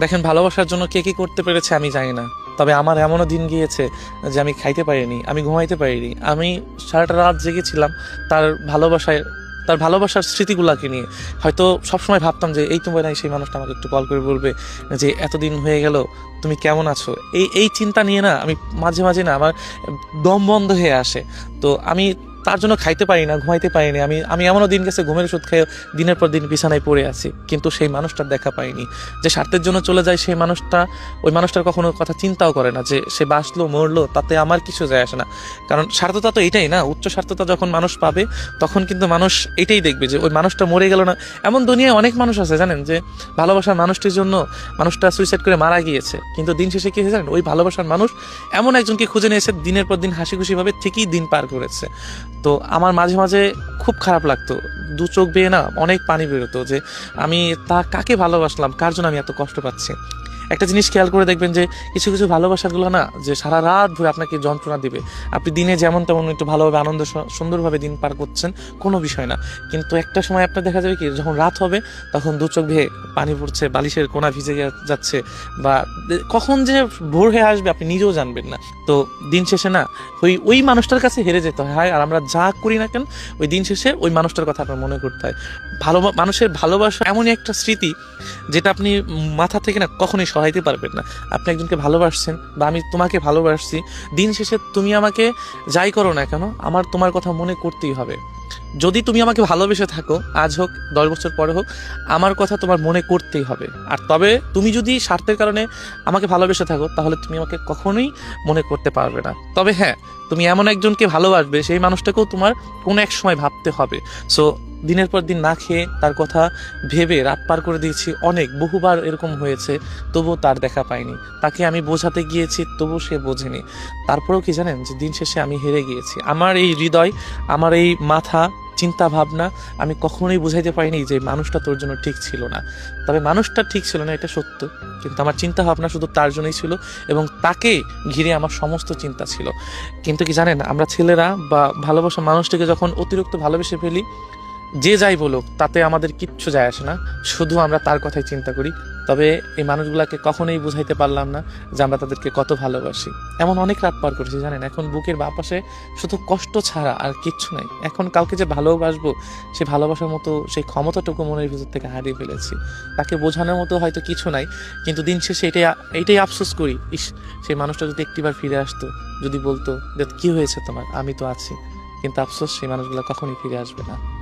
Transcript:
দেখেন, ভালোবাসার জন্য কে কি করতে পেরেছে আমি জানি না। তবে আমার এমনও দিন গিয়েছে যে আমি খাইতে পারিনি, আমি ঘুমাইতে পারিনি। আমি সারাটা রাত জেগেছিলাম তার ভালোবাসায়, তার ভালোবাসার স্মৃতিগুলাকে নিয়ে। হয়তো সবসময় ভাবতাম যে এই তোমার নাই সেই মানুষটা আমাকে একটু কল করে বলবে যে, এতদিন হয়ে গেল, তুমি কেমন আছো? এই এই চিন্তা নিয়ে না আমি মাঝে মাঝে না আমার দম বন্ধ হয়ে আসে। তো আমি তার জন্য খাইতে পারি না, ঘুমাইতে পারি না। আমি আমি এমনও দিন গেছে ঘুমের ওষুধ খেয়ে দিনের পর দিন বিছানায় পড়ে আছি, কিন্তু সেই মানুষটার দেখা পাইনি। যে স্বার্থের জন্য চলে যায় সেই মানুষটা, ওই মানুষটার কখনো কথা চিন্তাও করে না যে সে বাঁচলো, মরলো, তাতে আমার কিছু যায় আসে না। কারণ স্বার্থতা তো এটাই না, উচ্চ স্বার্থতা যখন মানুষ পাবে, তখন কিন্তু মানুষ এটাই দেখবে যে ওই মানুষটা মরে গেল না। এমন দুনিয়ায় অনেক মানুষ আছে জানেন যে ভালোবাসার মানুষটির জন্য মানুষটা সুইসাইড করে মারা গিয়েছে। কিন্তু দিন শেষে কি হয়েছে জানেন? ওই ভালোবাসার মানুষ এমন একজনকে খুঁজে নিয়েছে, দিনের পর দিন হাসি খুশিভাবে ঠিকই দিন পার করেছে। তো আমার মাঝে মাঝে খুব খারাপ লাগতো। দু চোখ বেয়ে না অনেক পানি বেরোতো যে আমি তা কাকে ভালোবাসলাম? কার জন্য আমি এত কষ্ট পাচ্ছি? একটা জিনিস খেয়াল করে দেখবেন যে কিছু কিছু ভালোবাসাগুলো না যে সারা রাত ধরে আপনাকে যন্ত্রণা দিবে। আপনি দিনে যেমন তেমন একটু ভালোভাবে আনন্দ সুন্দরভাবে দিন পার করছেন, কোনো বিষয় না। কিন্তু একটা সময় আপনার দেখা যাবে কি, যখন রাত হবে, তখন দু চোখ বেয়ে পানি পড়ছে, বালিশের কোনা ভিজে যাচ্ছে, বা কখন যে ভোর হয়ে আসবে আপনি নিজেও জানবেন না। তো দিন শেষে না, ওই ওই মানুষটার কাছে হেরে যেতে হয়, আর আমরা যা করি না কেন, ওই দিন শেষে ওই মানুষটার কথা আপনার মনে করতে হয়। ভালো মানুষের ভালোবাসা এমনই একটা স্মৃতি, যেটা আপনি মাথা থেকে না কখনোই সহাইতে পারবেন না। আপনি একজনকে ভালোবাসছেন বা আমি তোমাকে ভালোবাসছি, দিন শেষে তুমি আমাকে যাই করো না কেন, আমার তোমার কথা মনে করতেই হবে। যদি তুমি আমাকে ভালোবেসে থাকো, আজ হোক, দশ বছর পরে হোক, আমার কথা তোমার মনে করতেই হবে। আর তবে তুমি যদি স্বার্থের কারণে আমাকে ভালোবেসে থাকো, তাহলে তুমি আমাকে কখনোই মনে করতে পারবে না। তবে হ্যাঁ তুমি এমন একজনকে ভালোবাসবে, সেই মানুষটাকেও তোমার কোনো এক সময় ভাবতে হবে। সো দিনের পর দিন না খেয়ে তার কথা ভেবে রাত পার করে দিয়েছি অনেক, বহুবার এরকম হয়েছে। তবুও তার দেখা পাইনি। তাকে আমি বোঝাতে গিয়েছি, তবুও সে বোঝেনি। তারপরেও কি জানেন, যে দিন শেষে আমি হেরে গিয়েছি। আমার এই হৃদয়, আমার এই মাথা চিন্তা ভাবনা আমি কখনোই বুঝাইতে পারিনি যে মানুষটা তোর জন্য ঠিক ছিল না। তবে মানুষটা ঠিক ছিল না, এটা সত্য। কিন্তু আমার চিন্তা ভাবনা শুধু তার জন্যই ছিল এবং তাকে ঘিরে আমার সমস্ত চিন্তা ছিল। কিন্তু কি জানেন, আমরা ছেলেরা বা ভালোবাসা মানুষটাকে যখন অতিরিক্ত ভালোবেসে ফেলি যে যাই বলুক, তাতে আমাদের কিচ্ছু যায় আসে না। শুধু আমরা তার কথাই চিন্তা করি। তবে এই মানুষগুলাকে কখনোই বুঝাইতে পারলাম না যে আমরা তাদেরকে কত ভালোবাসি। এমন অনেক রাত পার করেছি, জানেন? এখন বুকের বাপাশে শুধু কষ্ট ছাড়া আর কিচ্ছু নাই। এখন কাউকে যে ভালোবাসবো, সে ভালোবাসার মতো, সেই ক্ষমতাটুকু মনের ভিতর থেকে হারিয়ে ফেলেছি। তাকে বোঝানোর মতো হয়তো কিছু নাই, কিন্তু দিন শেষে এটাই এইটাই আফসোস করি। ইস, সেই মানুষটা যদি একটিবার ফিরে আসতো, যদি বলতো যে, কি হয়েছে তোমার? আমি তো আছি। কিন্তু আফসোস সেই মানুষগুলো কখনই ফিরে আসবে না।